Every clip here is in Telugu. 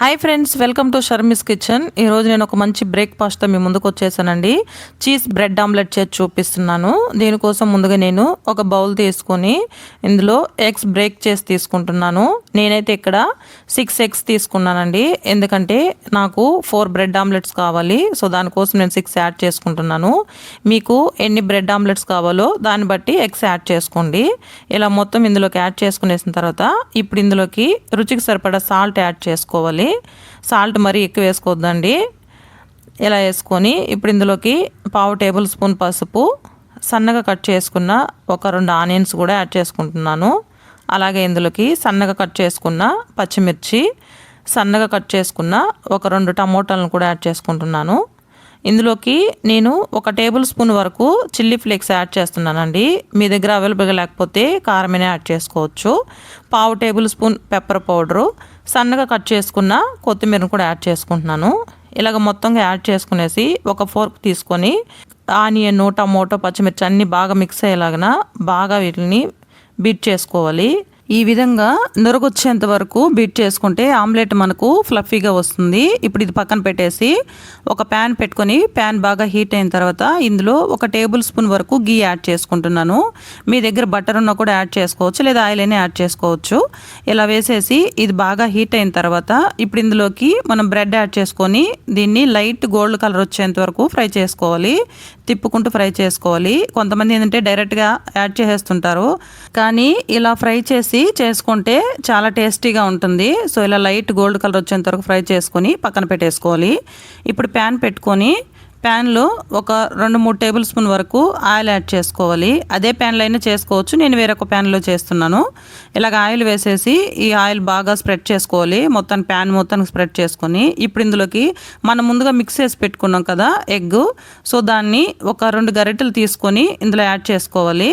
Hi friends welcome to Sharmi's kitchen ఈరోజు నేను ఒక మంచి బ్రేక్ఫాస్ట్తో మీ ముందుకు వచ్చేసానండి. చీజ్ బ్రెడ్ ఆమ్లెట్ చేసి చూపిస్తున్నాను. దీనికోసం ముందుగా నేను ఒక బౌల్ తీసుకొని ఇందులో ఎగ్స్ బ్రేక్ చేసి తీసుకుంటున్నాను. నేనైతే ఇక్కడ సిక్స్ ఎగ్స్ తీసుకున్నానండి. ఎందుకంటే నాకు ఫోర్ బ్రెడ్ ఆమ్లెట్స్ కావాలి. సో దానికోసం నేను సిక్స్ యాడ్ చేసుకుంటున్నాను. మీకు ఎన్ని బ్రెడ్ ఆమ్లెట్స్ కావాలో దాన్ని బట్టి ఎగ్స్ యాడ్ చేసుకోండి. ఇలా మొత్తం ఇందులోకి యాడ్ చేసుకునేసిన తర్వాత ఇప్పుడు ఇందులోకి రుచికి సరిపడా సాల్ట్ యాడ్ చేసుకోవాలి. సాల్ట్ మరీ ఎక్కువ వేసుకోవద్దండి. ఇలా వేసుకొని ఇప్పుడు ఇందులోకి పావు టేబుల్ స్పూన్ పసుపు సన్నగా కట్ చేసుకున్న ఒక రెండు ఆనియన్స్ కూడా యాడ్ చేసుకుంటున్నాను. అలాగే ఇందులోకి సన్నగా కట్ చేసుకున్న పచ్చిమిర్చి సన్నగా కట్ చేసుకున్న ఒక రెండు టమోటాలను కూడా యాడ్ చేసుకుంటున్నాను. ఇందులోకి నేను ఒక టేబుల్ స్పూన్ వరకు చిల్లీ ఫ్లేక్స్ యాడ్ చేస్తున్నానండి. మీ దగ్గర అవైలబుల్గా లేకపోతే కారమైనా యాడ్ చేసుకోవచ్చు. పావు టేబుల్ స్పూన్ పెప్పర్ పౌడరు సన్నగా కట్ చేసుకున్న కొత్తిమీరను కూడా యాడ్ చేసుకుంటున్నాను. ఇలాగ మొత్తంగా యాడ్ చేసుకునేసి ఒక ఫోర్క్ తీసుకొని ఆనియన్ టమోటో పచ్చిమిర్చి అన్నీ బాగా మిక్స్ అయ్యేలాగా బాగా వీటిని బీట్ చేసుకోవాలి. ఈ విధంగా నురగొచ్చేంత వరకు బీట్ చేసుకుంటే ఆమ్లెట్ మనకు ఫ్లఫీగా వస్తుంది. ఇప్పుడు ఇది పక్కన పెట్టేసి ఒక ప్యాన్ పెట్టుకొని ప్యాన్ బాగా హీట్ అయిన తర్వాత ఇందులో ఒక టేబుల్ స్పూన్ వరకు గీ యాడ్ చేసుకుంటున్నాను. మీ దగ్గర బటర్ ఉన్నా కూడా యాడ్ చేసుకోవచ్చు లేదా ఆయిల్ అయినా యాడ్ చేసుకోవచ్చు. ఇలా వేసేసి ఇది బాగా హీట్ అయిన తర్వాత ఇప్పుడు ఇందులోకి మనం బ్రెడ్ యాడ్ చేసుకొని దీన్ని లైట్ గోల్డ్ కలర్ వచ్చేంత వరకు ఫ్రై చేసుకోవాలి. తిప్పుకుంటూ ఫ్రై చేసుకోవాలి. కొంతమంది ఏంటంటే డైరెక్ట్గా యాడ్ చేసేస్తుంటారు. కానీ ఇలా ఫ్రై చేసి చేసుకుంటే చాలా టేస్టీగా ఉంటుంది. సో ఇలా లైట్ గోల్డ్ కలర్ వచ్చేంత వరకు ఫ్రై చేసుకొని పక్కన పెట్టేసుకోవాలి. ఇప్పుడు ప్యాన్ పెట్టుకొని ప్యాన్లో ఒక రెండు మూడు టేబుల్ స్పూన్ వరకు ఆయిల్ యాడ్ చేసుకోవాలి. అదే ప్యాన్లో అయినా చేసుకోవచ్చు. నేను వేరొక ప్యాన్లో చేస్తున్నాను. ఇలాగ ఆయిల్ వేసేసి ఈ ఆయిల్ బాగా స్ప్రెడ్ చేసుకోవాలి. మొత్తం ప్యాన్ మొత్తానికి స్ప్రెడ్ చేసుకొని ఇప్పుడు ఇందులోకి మనం ముందుగా మిక్స్ చేసి పెట్టుకున్నాం కదా ఎగ్. సో దాన్ని ఒక రెండు గరిటెలు తీసుకొని ఇందులో యాడ్ చేసుకోవాలి.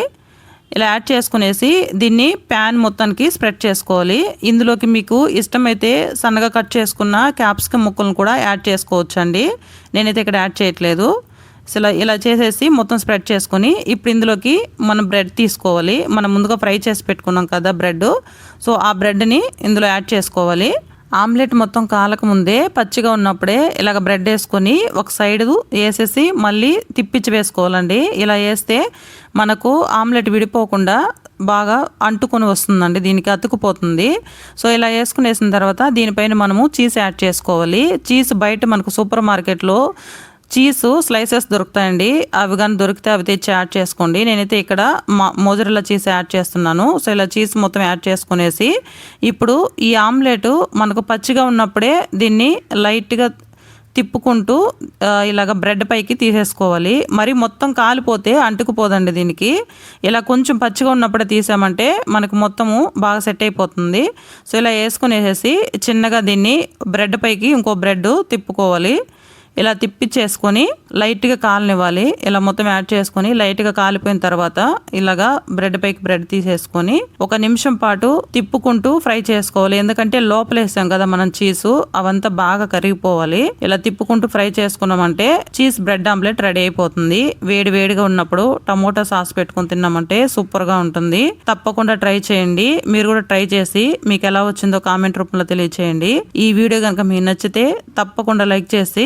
ఇలా యాడ్ చేసుకునేసి దీన్ని ప్యాన్ మొత్తానికి స్ప్రెడ్ చేసుకోవాలి. ఇందులోకి మీకు ఇష్టమైతే సన్నగా కట్ చేసుకున్న క్యాప్సికమ్ ముక్కలను కూడా యాడ్ చేసుకోవచ్చు అండి నేనైతే ఇక్కడ యాడ్ చేయట్లేదు. ఇలా ఇలా చేసేసి మొత్తం స్ప్రెడ్ చేసుకొని ఇప్పుడు ఇందులోకి మనం బ్రెడ్ తీసుకోవాలి. మనం ముందుగా ఫ్రై చేసి పెట్టుకున్నాం కదా బ్రెడ్. సో ఆ బ్రెడ్ని ఇందులో యాడ్ చేసుకోవాలి. ఆమ్లెట్ మొత్తం కాలకముందే పచ్చిగా ఉన్నప్పుడే ఇలాగ బ్రెడ్ వేసుకొని ఒక సైడ్ వేసేసి మళ్ళీ తిప్పించి వేసుకోవాలండి. ఇలా వేస్తే మనకు ఆమ్లెట్ విడిపోకుండా బాగా అంటుకొని వస్తుందండి. దీనికి అతుకుపోతుంది. సో ఇలా వేసుకుని వేసిన తర్వాత దీనిపైన మనము చీజ్ యాడ్ చేసుకోవాలి. చీజ్ బయట మనకు సూపర్ మార్కెట్లో చీజ్ స్లైసెస్ దొరుకుతాయండి. అవి కానీ దొరికితే అవి తెచ్చి యాడ్ చేసుకోండి. నేనైతే ఇక్కడ మోజరిలా చీజ్ యాడ్ చేస్తున్నాను. సో ఇలా చీజ్ మొత్తం యాడ్ చేసుకునేసి ఇప్పుడు ఈ ఆమ్లెట్ మనకు పచ్చిగా ఉన్నప్పుడే దీన్ని లైట్గా తిప్పుకుంటూ ఇలాగ బ్రెడ్ పైకి తీసేసుకోవాలి. మరి మొత్తం కాలిపోతే అంటుకుపోదండి దీనికి. ఇలా కొంచెం పచ్చిగా ఉన్నప్పుడే తీసామంటే మనకు మొత్తము బాగా సెట్ అయిపోతుంది. సో ఇలా వేసుకునేసేసి చిన్నగా దీన్ని బ్రెడ్ పైకి ఇంకో బ్రెడ్ తిప్పుకోవాలి. ఇలా తిప్పిచ్చేసుకొని లైట్గా కాలనివ్వాలి ఇలా మొత్తం యాడ్ చేసుకొని లైట్గా కాలిపోయిన తర్వాత ఇలాగా బ్రెడ్ పైకి బ్రెడ్ తీసేసుకొని ఒక నిమిషం పాటు తిప్పుకుంటూ ఫ్రై చేసుకోవాలి. ఎందుకంటే లోపల వేసాం కదా మనం చీజ్ అవంతా బాగా కరిగిపోవాలి. ఇలా తిప్పుకుంటూ ఫ్రై చేసుకున్నామంటే చీజ్ బ్రెడ్ ఆమ్లెట్ రెడీ అయిపోతుంది. వేడి వేడిగా ఉన్నప్పుడు టమోటా సాస్ పెట్టుకుని తిన్నామంటే సూపర్గా ఉంటుంది. తప్పకుండా ట్రై చేయండి. మీరు కూడా ట్రై చేసి మీకు ఎలా వచ్చిందో కామెంట్ రూపంలో తెలియచేయండి. ఈ వీడియో కనుక మీకు నచ్చితే తప్పకుండా లైక్ చేసి